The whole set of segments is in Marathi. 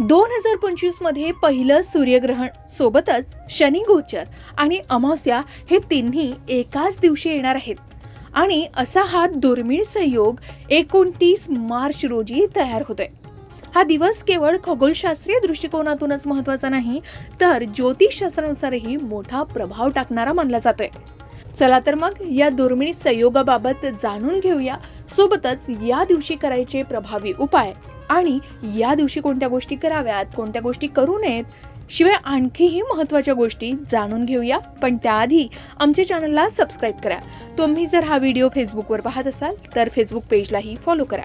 दोन हजार पंचवीसमध्ये पहिलं सूर्यग्रहण सोबतच शनी गोचर आणि अमावस्या हे तिन्ही एकाच दिवशी येणार आहेत. आणि असा हा दुर्मिळ संयोग एकोणतीस मार्च रोजी तयार होतोय. हा दिवस केवळ खगोलशास्त्रीय दृष्टिकोनातूनच महत्त्वाचा नाही तर ज्योतिषशास्त्रानुसारही मोठा प्रभाव टाकणारा मानला जातोय. चला तर मग या दुर्मिळ संयोगाबाबत जाणून घेऊया. सोबतच या दिवशी करायचे प्रभावी उपाय. आणि या दिवशी कोणत्या गोष्टी कराव्यात कोणत्या गोष्टी करू नयेत शिवाय आणखीही महत्त्वाच्या गोष्टी जाणून घेऊया. पण त्याआधी आमच्या चॅनलला सबस्क्राईब करा. तुम्ही जर हा व्हिडिओ फेसबुकवर पाहत असाल तर फेसबुक पेजलाही फॉलो करा.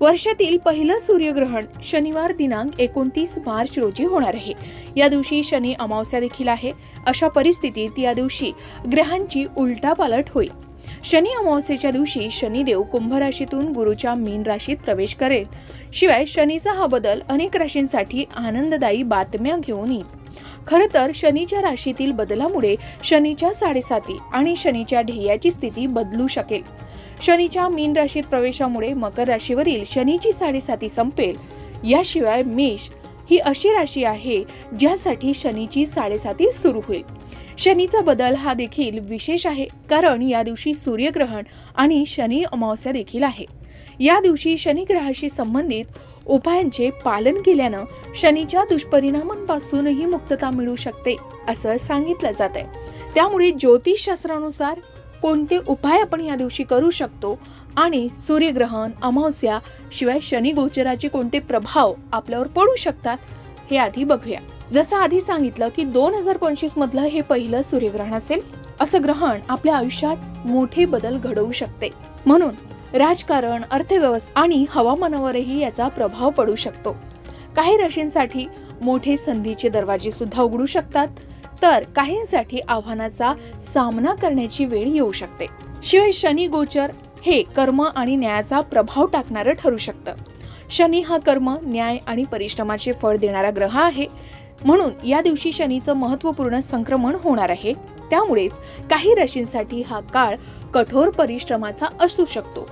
वर्षातील पहिलं सूर्यग्रहण शनिवार दिनांक एकोणतीस मार्च रोजी होणार आहे. या दिवशी शनी अमावस्या देखील आहे. अशा परिस्थितीत या दिवशी ग्रहांची उलटापालट होईल. शनी अमावस्येच्या दिवशी शनिदेव कुंभ राशीतून गुरुच्या मीन राशीत प्रवेश करेल. शिवाय शनीचा हा बदल अनेक राशींसाठी आनंददायी बातम्या घेऊन येईल. खरं तर शनीच्या राशीतील बदलामुळे शनीच्या साडेसाती आणि शनीच्या ध्येयाची स्थिती बदलू शकेल. शनीच्या मीन राशीत प्रवेशामुळे मकर राशीवरील शनीची साडेसाती संपेल. याशिवाय मेष ही अशी राशी आहे ज्यासाठी शनीची साडेसाती सुरू होईल. शनीचा बदल हा देखील विशेष आहे कारण या दिवशी सूर्यग्रहण आणि शनी अमावस्या देखील आहे. या दिवशी शनिग्रहाशी संबंधित उपायांचे पालन केल्यानं शनीच्या दुष्परिणामांपासूनही मुक्तता मिळू शकते असं सांगितलं जात आहे त्यामुळे ज्योतिषशास्त्रानुसार कोणते उपाय आपण या दिवशी करू शकतो आणि सूर्यग्रहण अमावस्या शिवाय शनी गोचराचे कोणते प्रभाव आपल्यावर पडू शकतात हे आधी बघूया. जसं आधी सांगितलं की दोन हजार पंचवीस मधलं हे पहिलं सूर्यग्रहण असेल असं ग्रहण आपल्या आयुष्यात मोठे बदल घडवू शकते. म्हणून राजकारण अर्थव्यवस्था आणि हवामानावरही याचा प्रभाव पडू शकतो. काही राशींसाठी मोठे संधीचे दरवाजे सुद्धा उघडू शकतात. तर काहींसाठी आव्हानाचा सामना करण्याची वेळ येऊ शकते. शिवाय शनी गोचर हे कर्म आणि न्यायाचा प्रभाव टाकणारं ठरू शकतं. शनी हा कर्म न्याय आणि परिश्रमाचे फळ देणारा ग्रह आहे. म्हणून या दिवशी शनीचं महत्त्वपूर्ण संक्रमण होणार आहे. त्यामुळेच काही राशींसाठी हा काळ कठोर परिश्रमाचा असू शकतो.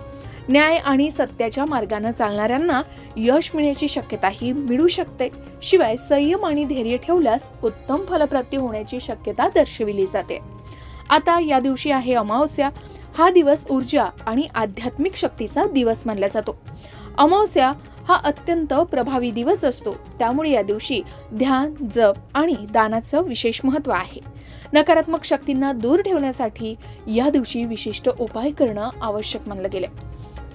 न्याय आणि सत्याच्या मार्गानं चालणाऱ्यांना यश मिळण्याची शक्यताही मिळू शकते. शिवाय संयम आणि धैर्य ठेवल्यास उत्तम फलप्राप्ती होण्याची शक्यता दर्शविली जाते. आता या दिवशी आहे अमावस्या. हा दिवस ऊर्जा आणि आध्यात्मिक शक्तीचा दिवस मानला जातो. अमावस्या हा अत्यंत प्रभावी दिवस असतो. त्यामुळे या दिवशी ध्यान जप आणि दानाचं विशेष महत्त्व आहे. नकारात्मक शक्तींना दूर ठेवण्यासाठी या दिवशी विशिष्ट उपाय करणं आवश्यक मानलं गेलं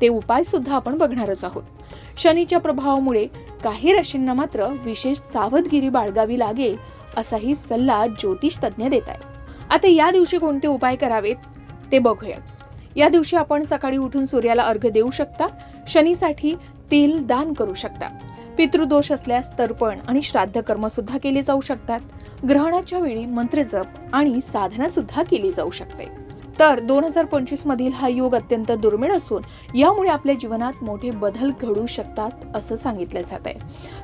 ते उपाय सुद्धा आपण बघणारच आहोत. शनीच्या प्रभावामुळे काही राशींना मात्र विशेष सावधगिरी बाळगावी लागेल असाही सल्ला ज्योतिष तज्ज्ञ देत आहे आता या दिवशी कोणते उपाय करावेत ते बघूयात. या दिवशी आपण सकाळी उठून सूर्याला अर्घ्य देऊ शकता. शनीसाठी तेल दान करू शकता. पितृदोष असल्यास तर्पण आणि श्राद्ध कर्म सुद्धा केले जाऊ शकतात. ग्रहणाच्या वेळी मंत्रजप आणि साधना सुद्धा केली जाऊ शकते. तर दोन हजार पंचवीस मधील हा योग अत्यंत दुर्मिळ असून यामुळे आपल्या जीवनात मोठे बदल घडू शकतात असं सांगितलं जात आहे.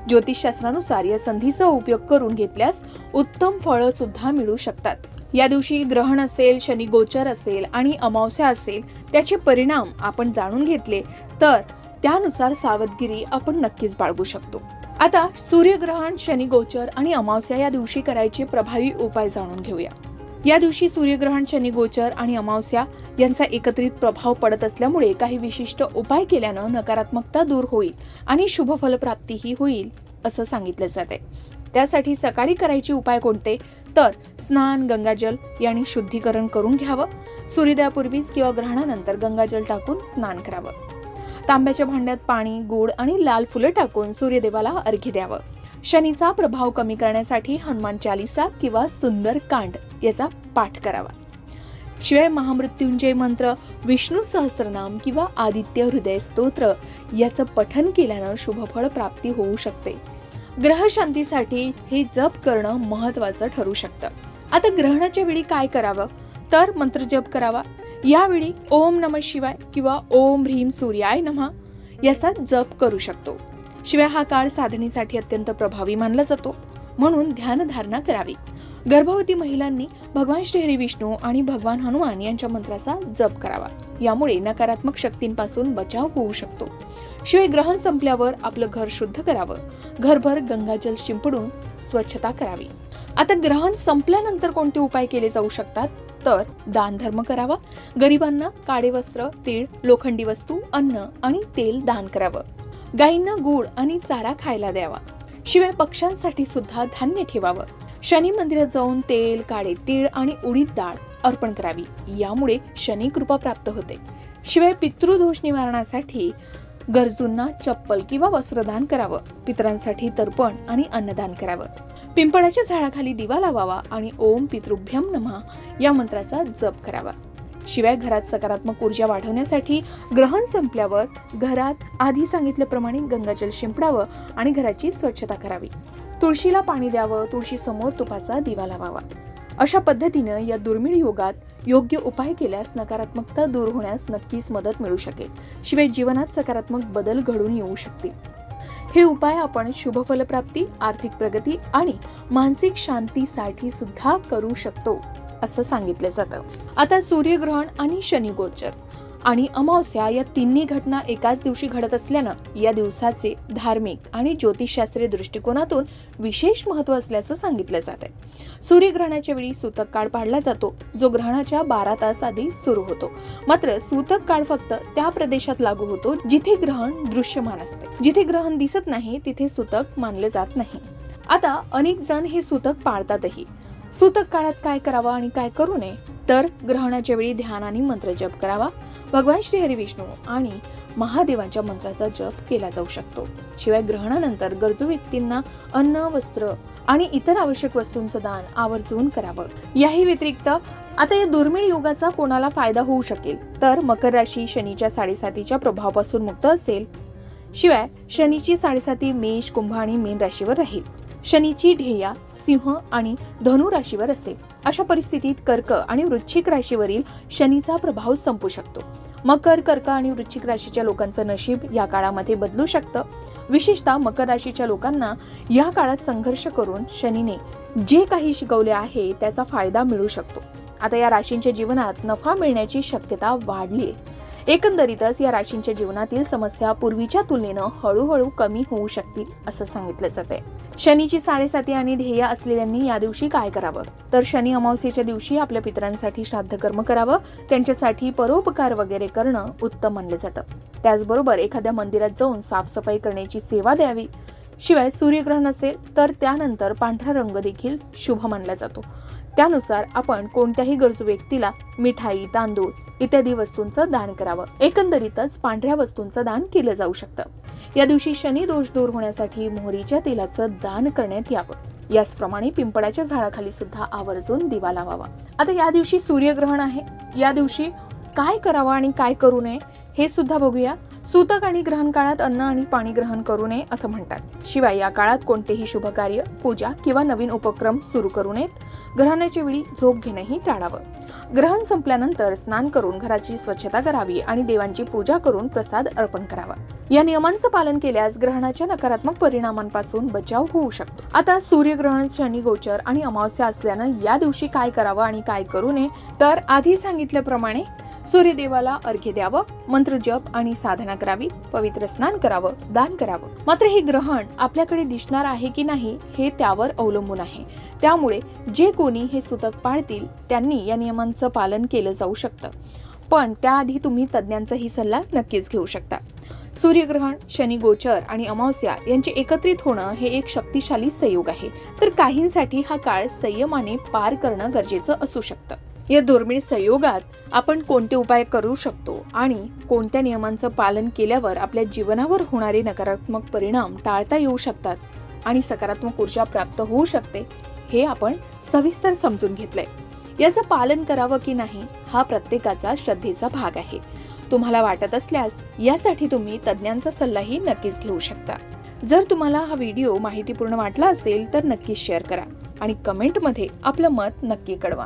ज्योतिषशास्त्रानुसार या संधीचा उपयोग करून घेतल्यास उत्तम फळं सुद्धा मिळू शकतात. या दिवशी ग्रहण असेल शनी गोचर असेल आणि अमावस्या असेल त्याचे परिणाम आपण जाणून घेतले तर त्यानुसार सावधगिरी आपण नक्कीच बाळगू शकतो. आता सूर्यग्रहण शनी गोचर आणि अमावस्या या दिवशी करायचे प्रभावी उपाय जाणून घेऊया. या दिवशी सूर्यग्रहण शनी गोचर आणि अमावस्या यांचा एकत्रित प्रभाव पडत असल्यामुळे काही विशिष्ट उपाय केल्यानं नकारात्मकता दूर होईल आणि शुभ फलप्राप्तीही होईल असं सांगितलं जाते त्यासाठी सकाळी करायचे उपाय कोणते? तर स्नान गंगाजल यांनी शुद्धीकरण करून घ्यावं. सूर्योदयापूर्वीच किंवा ग्रहणानंतर गंगाजल टाकून स्नान करावं. तांब्याच्या भांड्यात पाणी गोड आणि लाल फुलं टाकून सूर्यदेवाला अर्घ्य द्यावं. शनीचा प्रभाव कमी करण्यासाठी हनुमान चालिसा किंवा सुंदर कांड याचा पाठ करावा. शिवाय महामृत्युंजय मंत्र विष्णू सहस्त्रनाम किंवा आदित्य हृदय स्तोत्र याचं पठन केल्यानं शुभफळ प्राप्ती होऊ शकते. ग्रहशांतीसाठी हे जप करणं महत्वाचं ठरू शकतं. आता ग्रहणाच्या वेळी काय करावं? तर मंत्र जप करावा. यावेळी ओम नम शिवाय किंवा ओम ह्रीम सूर्याय नमः याचा जप करू शकतो. शिवाय हा काळ साधनेसाठी अत्यंत प्रभावी मानला जातो. म्हणून ध्यानधारणा करावी. गर्भवती महिलांनी भगवान श्रीहरी विष्णू आणि भगवान हनुमान यांच्या मंत्राचा जप करावा. यामुळे नकारात्मक शक्तींपासून बचाव होऊ शकतो. शिवाय ग्रहण संपल्यावर आपलं घर शुद्ध करावं. घरभर गंगाजल शिंपडून स्वच्छता करावी. आता ग्रहण संपल्यानंतर कोणते उपाय केले जाऊ शकतात? तर दानधर्म करावा. गरिबांना काळे वस्त्र तीळ लोखंडी वस्तू अन्न आणि तेल दान करावं. गायींना गूळ आणि चारा खायला द्यावा. शिवाय पक्ष्यांसाठी सुद्धा धान्य ठेवावं. शनी मंदिरात जाऊन तेल काळे तीळ आणि उडीद डाळ अर्पण करावी. यामुळे शनी कृपा प्राप्त होते. शिवाय पितृदोष निवारणासाठी गरजूंना चप्पल किंवा वस्त्रदान करावं. पितरांसाठी तर्पण आणि अन्नदान करावं. पिंपळाच्या झाडाखाली दिवा लावावा आणि ओम पितृभ्यम नमः या मंत्राचा जप करावा. शिवाय घरात सकारात्मक ऊर्जा वाढवण्यासाठी ग्रहण संपल्यावर घरात आधी सांगितल्याप्रमाणे गंगाजल शिंपडावं आणि घराची स्वच्छता करावी. तुळशीला पाणी द्यावं तुळशी समोर तुपाचा दिवा लावावा. अशा पद्धतीनं या दुर्मिळ योगात योग्य उपाय केल्यास नकारात्मकता दूर होण्यास नक्कीच मदत मिळू शकेल. शिवाय जीवनात सकारात्मक बदल घडून येऊ शकतील. हे उपाय आपण शुभ फलप्राप्ती आर्थिक प्रगती आणि मानसिक शांतीसाठी सुद्धा करू शकतो असं सांगितलं जातं. आता सूर्यग्रहण आणि शनी गोचर आणि अमावस्या या तिन्ही घटना एकाच दिवशी घडत असल्यानं या दिवसाचे धार्मिक आणि ज्योतिषशास्त्रीय दृष्टिकोनातून विशेष महत्त्व असल्याचं सांगितलं जात आहे. सूर्यग्रहणाच्या वेळी सूतक काळ पाडला जातो जो ग्रहणाच्या बारा तास आधी सुरू होतो. मात्र सूतक काळ फक्त त्या प्रदेशात लागू होतो जिथे ग्रहण दृश्यमान असते. जिथे ग्रहण दिसत नाही तिथे सूतक मानले जात नाही. आता अनेक जण हे सूतक पाळतातही. सूतक काळात काय करावं आणि काय करू नये? तर ग्रहणाच्या वेळी ध्यान आणि मंत्र जप करावा. भगवान श्री हरिविष्णू आणि महादेवांच्या मंत्राचा जप केला जाऊ शकतो. शिवाय ग्रहणानंतर गरजू व्यक्तींना अन्न वस्त्र आणि इतर आवश्यक वस्तूंचं दान आवर्जून करावं. याही व्यतिरिक्त आता या दुर्मिळ योगाचा कोणाला फायदा होऊ शकेल? तर मकर राशी शनीच्या साडेसातीच्या प्रभावापासून मुक्त असेल. शिवाय शनीची साडेसाती मेष कुंभ आणि मीन राशीवर राहील. शनीची ध्येया सिंह आणि धनु राशीवर असेल. अशा परिस्थितीत कर्क आणि वृश्चिक राशीवरील शनीचा प्रभाव संपू शकतो. मकर कर्क आणि वृश्चिक राशीच्या लोकांचं नशीब या काळामध्ये बदलू शकतं. विशेषतः मकर राशीच्या लोकांना या काळात संघर्ष करून शनीने जे काही शिकवले आहे त्याचा फायदा मिळू शकतो. आता या राशींच्या जीवनात नफा मिळण्याची शक्यता वाढली आहे एकंदरीतच या राशींच्या जीवनातील समस्या पूर्वीच्या तुलनेनं हळूहळू कमी होऊ शकतील असं सांगितलं जाते शनीची साडेसाती आणि ध्येय असलेल्यांनी या दिवशी काय करावं? तर शनी अमावस्येच्या दिवशी आपल्या पितरांसाठी श्राद्ध कर्म करावं त्यांच्यासाठी परोपकार वगैरे करणं उत्तम मानलं जातं. त्याचबरोबर एखाद्या मंदिरात जाऊन साफसफाई करण्याची सेवा द्यावी शिवाय सूर्यग्रहण असेल तर त्यानंतर पांढरा रंग देखील शुभ मानला जातो. त्यानुसार आपण कोणत्याही गरजू व्यक्तीला मिठाई तांदूळ इत्यादी वस्तूंचं दान करावं. एकंदरीतच पांढऱ्या वस्तूंचं दान केलं जाऊ शकतं. या दिवशी शनी दोष दूर होण्यासाठी मोहरीच्या तेलाचं दान करण्यात यावं. याचप्रमाणे पिंपळाच्या झाडाखाली सुद्धा आवर्जून दिवा लावावा. आता या दिवशी सूर्यग्रहण आहे. या दिवशी काय करावं आणि काय करू नये हे सुद्धा बघूया. सूतक आणि ग्रहण काळात अन्न आणि पाणी ग्रहण करू नये असं म्हणतात. शिवाय या काळात कोणतेही शुभ कार्य पूजा किंवा नवीन उपक्रम सुरू करू नयेत. ग्रहणाच्या वेळी झोप घेणंही टाळावं. ग्रहण संपल्यानंतर स्नान करून घराची स्वच्छता करावी आणि देवांची पूजा करून प्रसाद अर्पण करावा. या नियमांचं पालन केल्यास ग्रहणाच्या नकारात्मक परिणामांपासून बचाव होऊ शकतो. आता सूर्यग्रहण शनी गोचर आणि अमावस्या असल्यानं या दिवशी काय करावं आणि काय करू नये तर आधी सांगितल्याप्रमाणे सूर्यदेवाला अर्घ्य द्यावं मंत्र जप आणि साधना करावी पवित्र स्नान करावं दान करावं. मात्र हे ग्रहण आपल्याकडे दिसणार आहे की नाही हे त्यावर अवलंबून आहे. त्यामुळे जे कोणी हे सुतक पाळतील त्यांनी या नियमांचं पालन केलं जाऊ शकतं. पण त्याआधी तुम्ही तज्ज्ञांचाही सल्ला नक्कीच घेऊ शकता. सूर्यग्रहण शनी गोचर आणि अमावस्या यांचे एकत्रित होणं हे एक शक्तिशाली संयोग आहे. तर काहींसाठी हा काळ संयमाने पार करणं गरजेचं असू शकतं. या दुर्मिळ संयोगात आपण कोणते उपाय करू शकतो आणि कोणत्या नियमांचं पालन केल्यावर आपल्या जीवनावर होणारे नकारात्मक परिणाम टाळता येऊ शकतात आणि सकारात्मक ऊर्जा प्राप्त होऊ शकते हे आपण सविस्तर समजून घेतलंय. याचं पालन करावं की नाही हा प्रत्येकाचा श्रद्धेचा भाग आहे. तुम्हाला वाटत असल्यास यासाठी तुम्ही तज्ज्ञांचा सल्लाही नक्कीच घेऊ शकता. जर तुम्हाला हा व्हिडिओ माहितीपूर्ण वाटला असेल तर नक्कीच शेअर करा आणि कमेंटमध्ये आपलं मत नक्की कळवा.